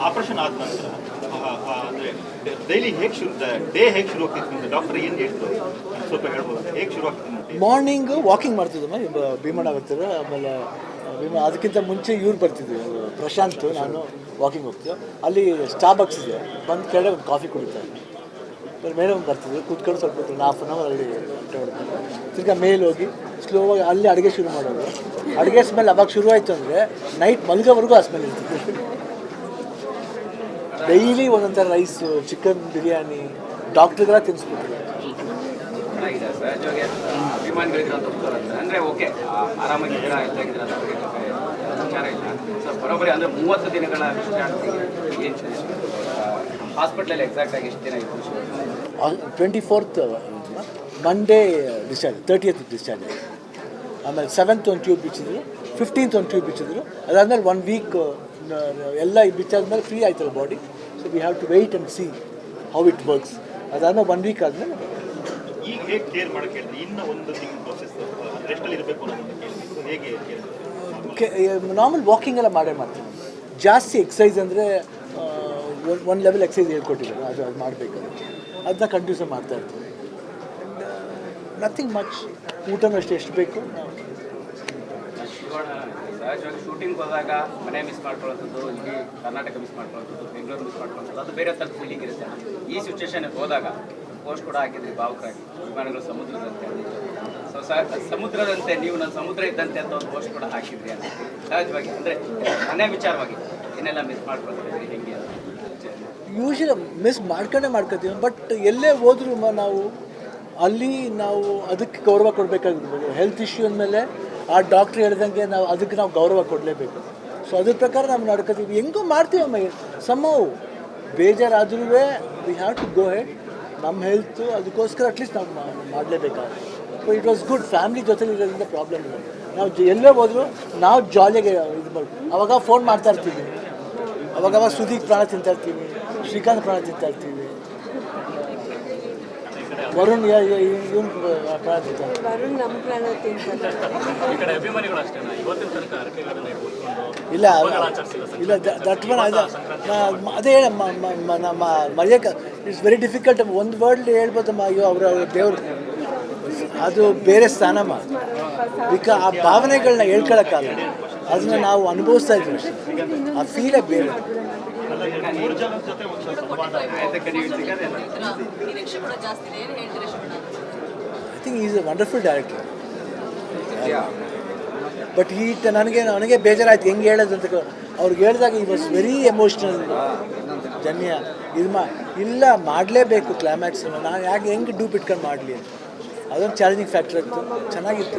Operation ಆದ ನಂತರ ಅಂದ್ರೆ ಡೈಲಿ ಹೇಗೆ ಶುರು ಡೇ ಹೇಗೆ ಶುರು ಆಗ್ತಿತ್ತು ಡಾಕ್ಟರ್ ಹೇಳ್ತಾರೆ ಸ್ವಲ್ಪ ಹೇಳ್ಬೋದು? ಹೇಗೆ ಶುರು ಮಾರ್ನಿಂಗ್ ವಾಕಿಂಗ್ ಮಾಡ್ತಿದ್ದಮ್ಮ ಇಬ್ಬ- ಭೀಮಣ್ಣ ಬರ್ತಾರೆ ಆಮೇಲೆ ಭೀಮ ಅದಕ್ಕಿಂತ ಮುಂಚೆ ಇವ್ರು ಬರ್ತಿದ್ವಿ ಪ್ರಶಾಂತ್, ನಾನು ವಾಕಿಂಗ್ ಹೋಗ್ತೀವಿ ಅಲ್ಲಿ ಸ್ಟಾಬಕ್ಸ್ ಇದೆ, ಬಂದು ಕೆಳಗೆ ಒಂದು ಕಾಫಿ ಕುಡಿತಾರೆ ಮೇಡಮ್ ಬರ್ತಿದ್ವಿ ಕೂತ್ಕೊಂಡು ಸ್ವಲ್ಪ ಹೊತ್ತು ಹಾಫ್ ಆನ್ ಅವರ್ ಅಲ್ಲಿ ತಿರ್ಗಾ ಮೇಲೆ ಹೋಗಿ ಸ್ಲೋವಾಗಿ ಅಲ್ಲಿ ಅಡುಗೆ ಶುರು ಮಾಡೋದು. ಅಡುಗೆ ಸ್ಮೆಲ್ ಅವಾಗ ಶುರು ಆಯಿತು ಅಂದರೆ ನೈಟ್ ಮಲ್ಗೋವರೆಗೂ ಆ ಸ್ಮೆಲ್ ಇರ್ತಿತ್ತು ಡೈಲಿ ಒಂದೊಂಥರ ರೈಸು ಚಿಕನ್ ಬಿರಿಯಾನಿ ಡಾಕ್ಟ್ರಿಗೆಲ್ಲ ಅಂತ ಅಂದ್ರೆ ಓಕೆ ಆರಾಮಾಗಿ ಬರೋಬ್ಬರಿ ಅಂದ್ರೆ ಮೂವತ್ತು ದಿನಗಳ ಹಾಸ್ಪಿಟ್ಲಲ್ಲಿ ಎಕ್ಸಾಕ್ಟ್ ಆಗಿ ಎಷ್ಟು ದಿನ ಇತ್ತು twenty fourth Monday discharge thirtieth discharge ಆಮೇಲೆ ಸೆವೆಂತ್ ಒಂದು ಟ್ಯೂಬ್ ಬಿಚ್ಚಿದ್ರು ಫಿಫ್ಟೀನ್ತ್ ಒಂದು ಟ್ಯೂಬ್ ಬಿಚ್ಚಿದ್ರು. ಅದಾದಮೇಲೆ ಒನ್ ವೀಕ್ ಎಲ್ಲ ಬಿಚ್ಚಾದ್ಮೇಲೆ ಫ್ರೀ ಆಯ್ತಲ್ಲ body so we have to wait and see how it works ಅದಾದ್ಮೇಲೆ ಒನ್ ವೀಕ್ ಆದಮೇಲೆ ಈಗ ಹೇಗೆ ಕೇರ್ ಮಾಡಕ್ಕೆ ಹೇಳಿದ್ರೆ? ಇನ್ನು ಒಂದು ತಿಂಗಳು ಪ್ರೋಸೆಸ್ ರೆಸ್ಟಲ್ಲಿ ಇರಬೇಕು ಅನ್ನೋದನ್ನ ಕೇಳಿದ್ವಿ ಸೊ ಹೇಗೆ care? ನಾರ್ಮಲ್ ವಾಕಿಂಗ್ ಎಲ್ಲ ಮಾಡೇ ಮಾಡ್ತೀನಿ. ಜಾಸ್ತಿ ಎಕ್ಸಸೈಸ್ ಅಂದರೆ ಒನ್ ಲೆವೆಲ್ ಎಕ್ಸಸೈಸ್ ಹೇಳ್ಕೊಟ್ಟಿದ್ದಾರೆ. ಅದು ಅದು ಮಾಡಬೇಕು ಅದನ್ನ ಕಂಟಿನ್ಯೂಸ್ ಮಾಡ್ತಾ ಇರ್ತೀನಿ. ನಥಿಂಗ್ ಮಚ್ ಊಟನೂ ಅಷ್ಟೇ ಎಷ್ಟು ಬೇಕು? ಸಹಜವಾಗಿ ಶೂಟಿಂಗ್ ಹೋದಾಗ ಮನೆ ಮಿಸ್ ಮಾಡ್ಕೊಳ್ಳೋದು ಇಲ್ಲಿ ಕರ್ನಾಟಕ ಮಿಸ್ ಮಾಡ್ಕೊಳ್ಳೋದು ಬೆಂಗಳೂರು ಮಿಸ್ ಮಾಡ್ಕೊಳ್ಳೋದು ಅದು ಬೇರೆ ಥರದ ಫೀಲಿಂಗ್ ಇರುತ್ತೆ. ಈ ಸಿಚುವೇಶನ್ಗೆ ಹೋದಾಗ ಪೋಸ್ಟ್ ಕೂಡ ಹಾಕಿದ್ರಿ ಭಾವುಕರಾಗಿ. ಅಭಿಮಾನಿಗಳು ಸಮುದ್ರದಂತೆ. ಸೊ, ಸಮುದ್ರದಂತೆ, ನೀವು ನನ್ನ ಸಮುದ್ರ ಇದ್ದಂತೆ ಅಂತ ಒಂದು ಪೋಸ್ಟ್ ಕೂಡ ಹಾಕಿದ್ರಿ ಅಂತ. ಸಹಜವಾಗಿ, ಅಂದರೆ ಮನೆ ವಿಚಾರವಾಗಿ ಏನೆಲ್ಲ ಮಿಸ್ ಮಾಡ್ಕೊಳ್ತಿದ್ರಿ ಹೆಂಗೆ ಯೂಶಲಿ ಮಿಸ್ ಮಾಡ್ಕೊಂಡೇ ಮಾಡ್ಕೊತೀವಿ ಬಟ್ ಎಲ್ಲೇ ಹೋದ್ರೂ ನಾವು ಅಲ್ಲಿ ನಾವು ಅದಕ್ಕೆ ಗೌರವ ಕೊಡಬೇಕಾಗಿರ್ಬೋದು. ಹೆಲ್ತ್ ಇಶ್ಯೂ ಅಂದಮೇಲೆ ಆ ಡಾಕ್ಟ್ರ್ ಹೇಳ್ದಂಗೆ ನಾವು ಅದಕ್ಕೆ ನಾವು ಗೌರವ ಕೊಡಲೇಬೇಕು. ಸೊ ಅದ್ರ ಪ್ರಕಾರ ನಾವು ನಡ್ಕೋತೀವಿ. ಹೆಂಗೂ ಮಾಡ್ತೀವಮ್ಮ ಸಮವು ಬೇಜಾರಾದ್ರೂ we have to go head ನಮ್ಮ ಹೆಲ್ತು ಅದಕ್ಕೋಸ್ಕರ ಅಟ್ಲೀಸ್ಟ್ ನಾವು ಮಾಡಲೇಬೇಕಾಗುತ್ತೆ. So it was good family ಜೊತೆಲಿ ಇರೋದ್ರಿಂದ ಪ್ರಾಬ್ಲಮ್ ಇಲ್ಲ. ನಾವು ಎಲ್ಲೇ ಹೋದ್ರು ನಾವು ಜಾಲಿಯಾಗಿ ಇದು ಮಾಡಿ, ಅವಾಗ ಫೋನ್ ಮಾಡ್ತಾ ಇರ್ತೀವಿ. ಅವಾಗ ಅವಾಗ ಸುದೀಪ್ ಪ್ರಾಣ ತಿಂತಾ ಇರ್ತೀವಿ, ಶ್ರೀಕಾಂತ್ ಪ್ರಾಣ ತಿಂತಾ ಇರ್ತೀವಿ. ವರುಣ್ ಇವನು ಇರ್ತೀವಿ ವರುಣ್ ನಮ್ಮ ಪ್ರಾಣ ಇಲ್ಲ ಇಲ್ಲ ದಟ್ ಒನ್ ಅದ ನಮ್ಮ ಮರೆಯಕ್ಕೆ ಇಟ್ಸ್ ವೆರಿ ಡಿಫಿಕಲ್ಟ್ ಒಂದು ವರ್ಡ್ ಹೇಳ್ಬೋದಮ್ಮ ಅಯ್ಯೋ ಅವರ ದೇವ್ರ. ಅದು ಬೇರೆ ಸ್ಥಾನಮ್ಮ ಬಿಕ ಆ ಭಾವನೆಗಳನ್ನ ಹೇಳ್ಕೊಳಕ್ಕಾಗಲ್ಲ. ಅದನ್ನ ನಾವು ಅನುಭವಿಸ್ತಾ ಇದ್ವಿ ಅಷ್ಟೇ. ಆ ಫೀಲೇ ಬೇರೆ. ಮೂರು ಜನ ಜೊತೆ ಒಂದು ಸಂವಾದ I think is a wonderful director but ಈ ನನಗೆ ನನಗೆ ಬೇಜಾರಾಯ್ತು. ಹೆಂಗೆ ಹೇಳೋದು ಅಂತ ಅವ್ರಿಗೆ ಹೇಳಿದಾಗ ಈ ವಾಸ್ ವೆರಿ ಎಮೋಷ್ನಲ್ ಜನ್ಯ. ಇದು ಮಾ ಇಲ್ಲ ಮಾಡಲೇಬೇಕು ಕ್ಲೈಮ್ಯಾಕ್ಸ್ ನಾನು ಯಾಕೆ ಹೆಂಗೆ ಡೂಪ್ ಇಟ್ಕೊಂಡು ಮಾಡಲಿ ಅದೊಂದು ಚಾಲೆಂಜಿಂಗ್ ಫ್ಯಾಕ್ಟರ್ ಇತ್ತು. ಚೆನ್ನಾಗಿತ್ತು.